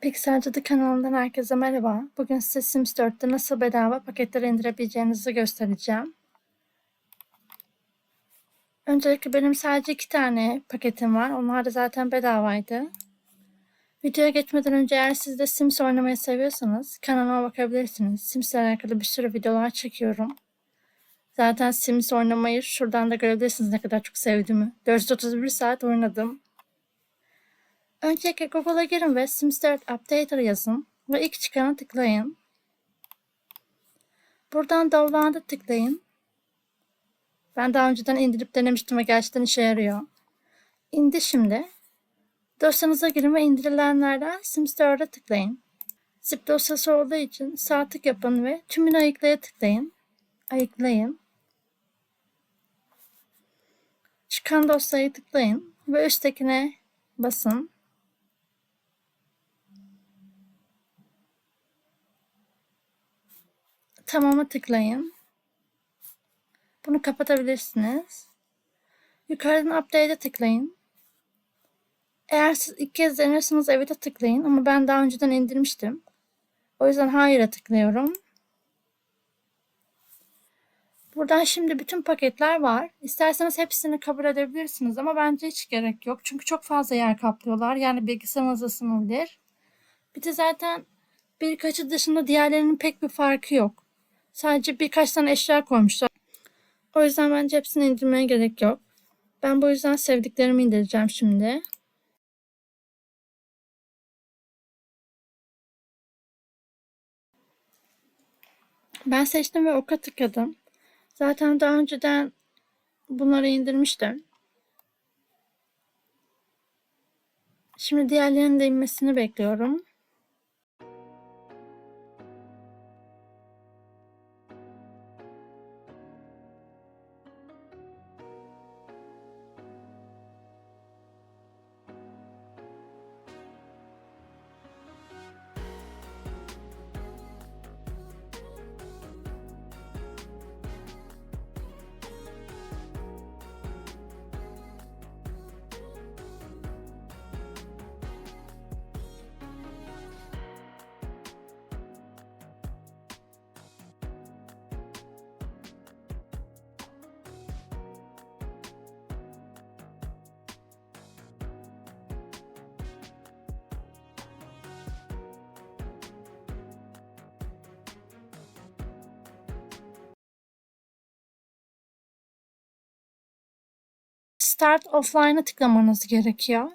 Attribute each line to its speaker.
Speaker 1: Pixel Cadı kanalından herkese merhaba. Bugün size Sims 4'te nasıl bedava paketleri indirebileceğinizi göstereceğim. Öncelikle benim sadece iki tane paketim var. Onlar da zaten bedavaydı. Videoya geçmeden önce eğer siz de Sims oynamayı seviyorsanız kanalıma bakabilirsiniz. Sims ile alakalı bir sürü videolar çekiyorum. Zaten Sims oynamayı şuradan da görebilirsiniz ne kadar çok sevdiğimi. 431 saat oynadım. Öncelikle Google'a girin ve Sims 4 Updater yazın ve ilk çıkanı tıklayın. Buradan download'a tıklayın. Ben daha önceden indirip denemiştim ve gerçekten işe yarıyor. İndi şimdi. Dosyanıza girin ve indirilenlerden Sims 4'e tıklayın. Zip dosyası olduğu için sağ tık yapın ve tümünü ayıklaya tıklayın. Ayıklayın. Çıkan dosyayı tıklayın ve üsttekine basın. Tamam'a tıklayın. Bunu kapatabilirsiniz. Yukarıdan Update'e tıklayın. Eğer siz ilk kez deniyorsanız evet'e tıklayın ama ben daha önceden indirmiştim. O yüzden hayır'a tıklıyorum. Buradan şimdi bütün paketler var. İsterseniz hepsini kabul edebilirsiniz ama bence hiç gerek yok. Çünkü çok fazla yer kaplıyorlar. Yani bilgisayarınıza sığmayabilir. Bir de zaten birkaçı dışında diğerlerinin pek bir farkı yok. Sadece birkaç tane eşya koymuşlar. O yüzden bence hepsini indirmeye gerek yok. Ben bu yüzden sevdiklerimi indireceğim şimdi. Ben seçtim ve oka tıkladım. Zaten daha önceden bunları indirmiştim. Şimdi diğerlerinin de inmesini bekliyorum. Start Offline'a tıklamanız gerekiyor.